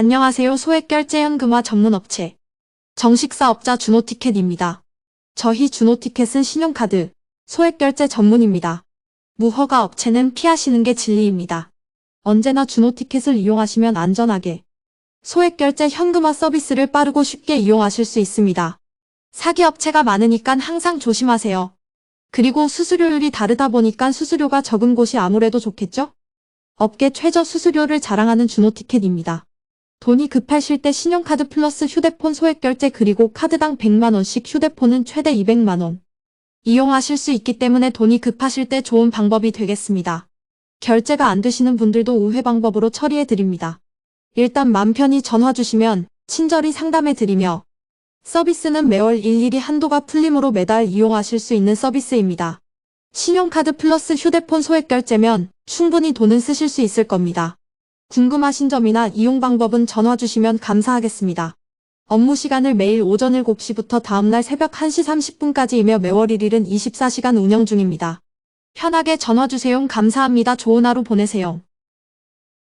안녕하세요. 소액결제 현금화 전문 업체. 정식사업자 준호티켓입니다. 저희 준호티켓은 신용카드, 소액결제 전문입니다. 무허가 업체는 피하시는 게 진리입니다. 언제나 준호티켓을 이용하시면 안전하게 소액결제 현금화 서비스를 빠르고 쉽게 이용하실 수 있습니다. 사기 업체가 많으니까 항상 조심하세요. 그리고 수수료율이 다르다 보니까 수수료가 적은 곳이 아무래도 좋겠죠? 업계 최저 수수료를 자랑하는 준호티켓입니다. 돈이 급하실 때 신용카드 플러스 휴대폰 소액결제 그리고 카드당 100만원씩 휴대폰은 최대 200만원 이용하실 수 있기 때문에 돈이 급하실 때 좋은 방법이 되겠습니다. 결제가 안 되시는 분들도 우회 방법으로 처리해 드립니다. 일단 맘 편히 전화 주시면 친절히 상담해 드리며 서비스는 매월 일일이 한도가 풀림으로 매달 이용하실 수 있는 서비스입니다. 신용카드 플러스 휴대폰 소액결제면 충분히 돈은 쓰실 수 있을 겁니다. 궁금하신 점이나 이용 방법은 전화 주시면 감사하겠습니다. 업무 시간을 매일 오전 7시부터 다음날 새벽 1시 30분까지이며 매월 1일은 24시간 운영 중입니다. 편하게 전화 주세요. 감사합니다. 좋은 하루 보내세요.